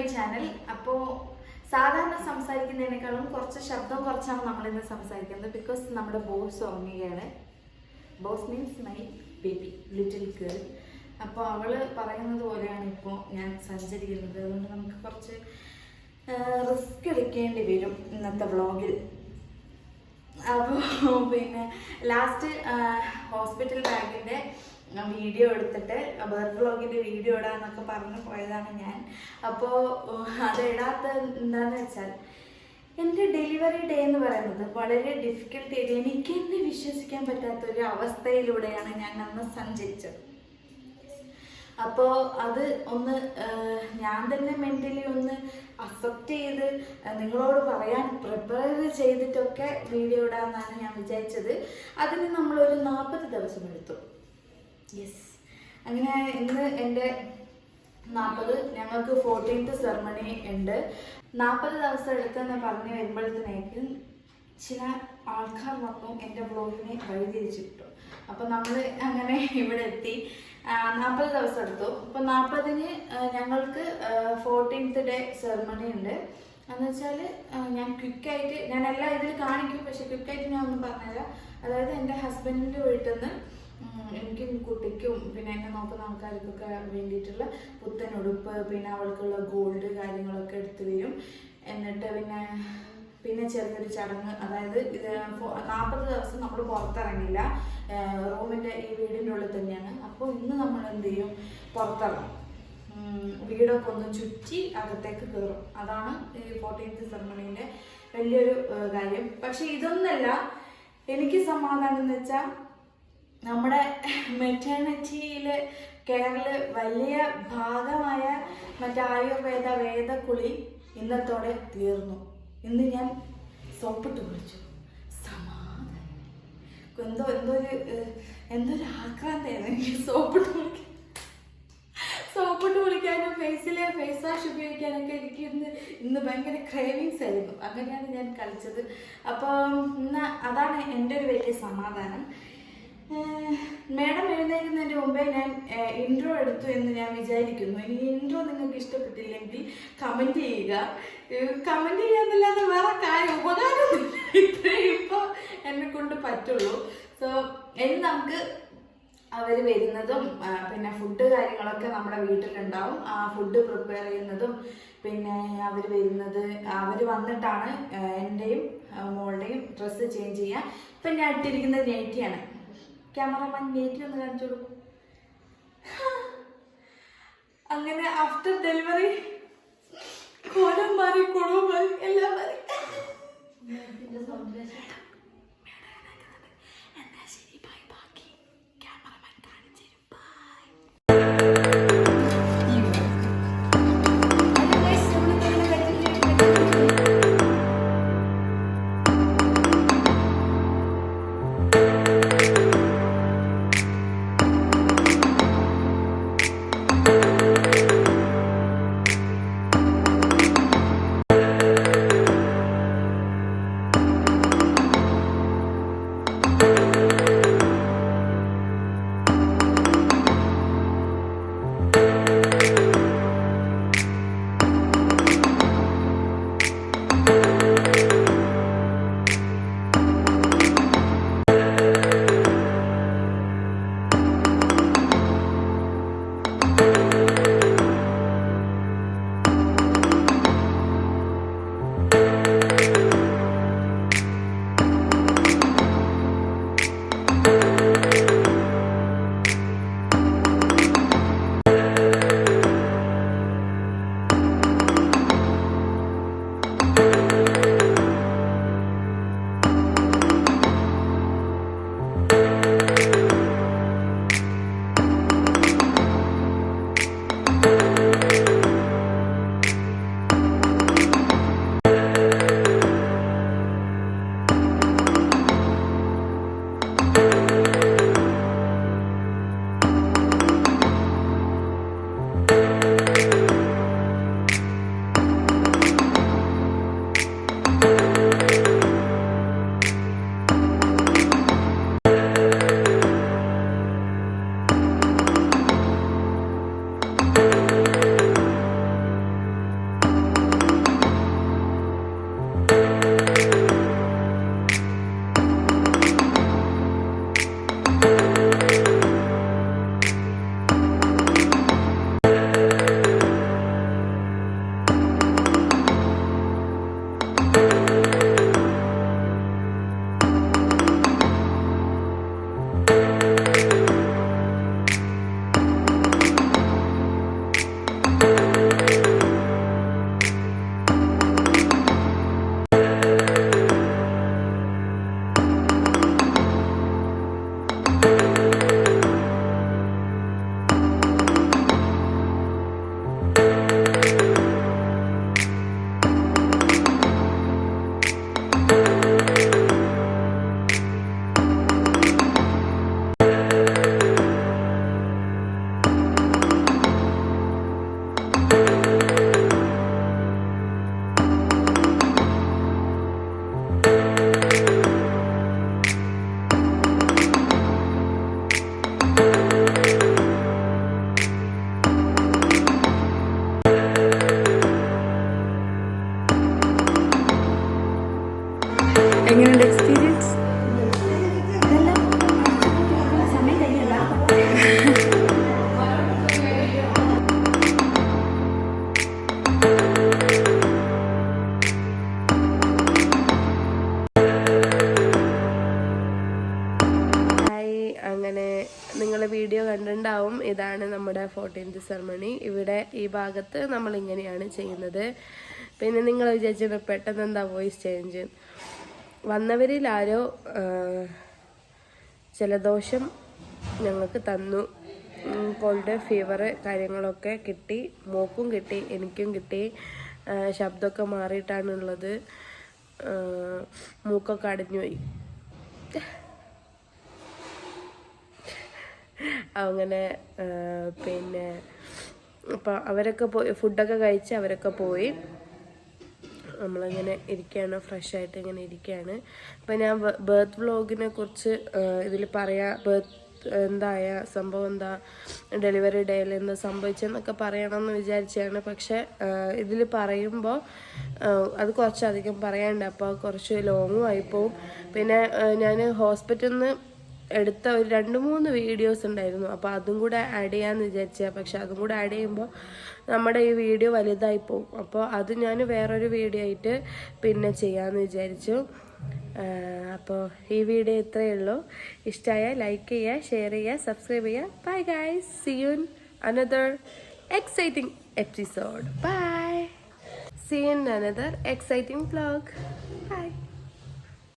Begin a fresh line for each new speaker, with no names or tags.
My channel അപ്പോൾ സാധാരണ സംസാരിക്കുന്നതിനേക്കാളും കുറച്ച് ശബ്ദം കുറച്ചാണ് നമ്മളിന്ന് സംസാരിക്കുന്നത്. ബിക്കോസ് നമ്മുടെ ബോസ് ഉറങ്ങുകയാണ്. Boss means my baby little girl അപ്പോൾ അവൾ പറയുന്നത് പോലെയാണ് ഇപ്പോൾ ഞാൻ സഞ്ചരിക്കുന്നത്. അതുകൊണ്ട് നമുക്ക് കുറച്ച് റിസ്ക് എടുക്കേണ്ടി വരും ഇന്നത്തെ വ്ളോഗിൽ അപ്പോൾ പിന്നെ ലാസ്റ്റ് ഹോസ്പിറ്റൽ ബാഗിന്റെ വീഡിയോ എടുത്തിട്ട് ബർത്ത് വ്ളോഗിന്റെ വീഡിയോ ഇടാന്നൊക്കെ പറഞ്ഞു പോയതാണ് ഞാൻ. അപ്പോൾ അത് ഇടാത്ത എന്താന്ന് വെച്ചാൽ എന്റെ ഡെലിവറി ഡേ എന്ന് പറയുന്നത് വളരെ ഡിഫിക്കൽട്ട് ആയിട്ട് എനിക്ക് തന്നെ വിശ്വസിക്കാൻ പറ്റാത്ത ഒരു അവസ്ഥയിലൂടെയാണ് ഞാൻ അന്ന് സഞ്ചരിച്ചത്. അപ്പോൾ അത് ഒന്ന് ഞാൻ തന്നെ മെന്റലി ഒന്ന് അക്സെപ്റ്റ് ചെയ്ത് നിങ്ങളോട് പറയാൻ പ്രിപ്പയർ ചെയ്തിട്ടൊക്കെ വീഡിയോ ഇടാമെന്നാണ് ഞാൻ വിചാരിച്ചത്. അതിന് നമ്മളൊരു നാൽപ്പത് ദിവസം എടുത്തു. യെസ് അങ്ങനെ ഇന്ന് എന്റെ നാൽപ്പത് ഞങ്ങൾക്ക് ഫോർട്ടീൻത്ത് സെറമണി ഉണ്ട്. നാൽപ്പത് ദിവസം എടുത്തെന്ന് പറഞ്ഞ് വരുമ്പോഴത്തേക്കും ചില ആൾക്കാർ വന്നു എന്റെ ബ്ലോഗിനെ വഴിതിരിച്ചിട്ടു. അപ്പം നമ്മൾ അങ്ങനെ ഇവിടെ എത്തി. നാൽപ്പത് ദിവസം എടുത്തു. അപ്പം നാൽപ്പതിന് ഞങ്ങൾക്ക് ഫോർട്ടീൻത്ത് ഡേ സെറമണി ഉണ്ട്. എന്ന് വെച്ചാൽ ഞാൻ ക്വിക്കായിട്ട് ഞാൻ എല്ലാം ഇതിൽ കാണിക്കും പക്ഷെ ക്വിക്കായിട്ട് ഞാൻ ഒന്നും പറഞ്ഞുതരാം അതായത് എന്റെ ഹസ്ബൻഡിന്റെ വീട്ടിൽ നിന്ന് എനിക്കും കുട്ടിക്കും പിന്നെ എന്നെ നോക്കുന്ന ആൾക്കാർക്കൊക്കെ വേണ്ടിയിട്ടുള്ള പുത്തൻ ഉടുപ്പ് പിന്നെ അവൾക്കുള്ള ഗോൾഡ് കാര്യങ്ങളൊക്കെ എടുത്തു തരും. എന്നിട്ട് പിന്നെ പിന്നെ ചെറിയൊരു ചടങ്ങ്. അതായത് ഇത് നാൽപ്പത് ദിവസം നമ്മൾ പുറത്തിറങ്ങില്ല. റൂമിന്റെ ഈ വീടിന്റെ ഉള്ളിൽ തന്നെയാണ്. അപ്പോൾ ഇന്ന് നമ്മൾ എന്ത് ചെയ്യും? പുറത്തിറങ്ങും. വീടൊക്കെ ഒന്ന് ചുറ്റി അകത്തേക്ക് കയറും അതാണ് ഈ ഫോർട്ടീൻത്ത് സെറമണീന്റെ വലിയൊരു കാര്യം. പക്ഷെ ഇതൊന്നല്ല എനിക്ക് സമാധാനം എന്ന് വെച്ചാൽ നമ്മുടെ മെറ്റേണിറ്റിയിൽ കേരള വലിയ ഭാഗമായ മറ്റേ ആയുർവേദ വേദക്കുളി ഇന്നത്തോടെ തീർന്നു. ഇന്ന് ഞാൻ സോപ്പിട്ട് കുളിച്ചു. സമാധാനം. എന്തോ എന്തോ ഒരു എന്തോ ഒരു ആക്രാന്തായിരുന്നു എനിക്ക് സോപ്പിട്ട് കുളിക്കാൻ. സോപ്പിട്ട് കുളിക്കാനും ഫേസിലെ ഫേസ് വാഷ് ഉപയോഗിക്കാനൊക്കെ എനിക്ക് ഇന്ന് ഇന്ന് ഭയങ്കര ക്രേവിങ്സ് ആയിരുന്നു. അങ്ങനെയാണ് ഞാൻ കളിച്ചത്. അപ്പം ഇന്ന് അതാണ് എന്റെ ഒരു വലിയ സമാധാനം. മേഡം എഴുന്നേൽക്കുന്നതിന് മുമ്പേ ഞാൻ ഇൻട്രോ എടുത്തു എന്ന് ഞാൻ വിചാരിക്കുന്നു. ഇനി ഇൻട്രോ നിങ്ങൾക്ക് ഇഷ്ടപ്പെട്ടില്ലെങ്കിൽ കമന്റ് ചെയ്യുക. കമന്റ് ചെയ്യാന്നല്ലാതെ വേറെ കാര്യം ഉപകാരം ഇത്രയും ഇപ്പോൾ എന്നെ കൊണ്ട് പറ്റുള്ളൂ. സോ ഇനി നമുക്ക് അവർ വരുന്നതും പിന്നെ ഫുഡ് കാര്യങ്ങളൊക്കെ നമ്മുടെ വീട്ടിലുണ്ടാവും. ആ ഫുഡ് പ്രിപ്പയർ ചെയ്യുന്നതും പിന്നെ അവർ വരുന്നത് അവർ വന്നിട്ടാണ് എന്റെയും മോളുടെയും ഡ്രസ്സ് ചേഞ്ച് ചെയ്യുക ഇപ്പം ഞാൻ ഇട്ടിരിക്കുന്നത് നെയ്റ്റിയാണ് ക്യാമറമാൻ നെയ്റ്റി ഒന്ന് കാണിച്ചു കൊടുക്കും. അങ്ങനെ ആഫ്റ്റർ ഡെലിവറി കോലം മാറി കുളവും മാറി എല്ലാം മാറി. Música എങ്ങനെയുണ്ട് എക്സ്പീരിയൻസ് അങ്ങനെ നിങ്ങൾ വീഡിയോ കണ്ടിട്ടുണ്ടാവും. ഇതാണ്
നമ്മുടെ ഫോർട്ടീൻത്ത് സെർമണി ഇവിടെ ഈ ഭാഗത്ത് നമ്മൾ ഇങ്ങനെയാണ് ചെയ്യുന്നത്. പിന്നെ നിങ്ങൾ വിചാരിച്ചത് പെട്ടെന്ന് എന്താ വോയിസ് ചേഞ്ച് വന്നവരിൽ ആരോ ജലദോഷം ഞങ്ങൾക്ക് തന്നു. കോൾഡ് ഫീവർ കാര്യങ്ങളൊക്കെ കിട്ടി. മോക്കും കിട്ടി എനിക്കും കിട്ടി. ശബ്ദമൊക്കെ മാറിയിട്ടാണുള്ളത്. മൂക്കൊക്കെ അടഞ്ഞുപോയി. അങ്ങനെ പിന്നെ അപ്പം അവരൊക്കെ പോയി ഫുഡൊക്കെ കഴിച്ച് അവരൊക്കെ പോയി. നമ്മളിങ്ങനെ ഇരിക്കുകയാണ് ഫ്രഷ് ആയിട്ട് ഇങ്ങനെ ഇരിക്കുകയാണ്. അപ്പം ഞാൻ ബർത്ത് വ്ളോഗിനെ കുറിച്ച് ഇതിൽ പറയാം ബർത്ത് എന്തായ സംഭവം എന്താ ഡെലിവറി ഡേയിൽ എന്താ സംഭവിച്ചെന്നൊക്കെ പറയണമെന്ന് വിചാരിച്ചാണ് പക്ഷെ ഇതിൽ പറയുമ്പോൾ അത് കുറച്ചധികം പറയാനുണ്ട്. അപ്പോൾ കുറച്ച് ലോങ്ങും ആയിപ്പോവും. പിന്നെ ഞാൻ ഹോസ്പിറ്റലിൽ നിന്ന് എടുത്ത ഒരു രണ്ട് മൂന്ന് വീഡിയോസ് ഉണ്ടായിരുന്നു. അപ്പോൾ അതും കൂടെ ആഡ് ചെയ്യാമെന്ന് വിചാരിച്ചത് പക്ഷെ അതും കൂടെ ആഡ് ചെയ്യുമ്പോൾ നമ്മുടെ ഈ വീഡിയോ വലുതായി പോകും അപ്പോൾ അത് ഞാൻ വേറൊരു വീഡിയോ ആയിട്ട് പിന്നെ ചെയ്യാമെന്ന് വിചാരിച്ചു. അപ്പോൾ ഈ വീഡിയോ ഇത്രയേ ഉള്ളൂ. ഇഷ്ടമായ ലൈക്ക് ചെയ്യുക ഷെയർ ചെയ്യുക സബ്സ്ക്രൈബ് ചെയ്യുക. Bye guys see you another exciting episode bye see you another exciting blog bye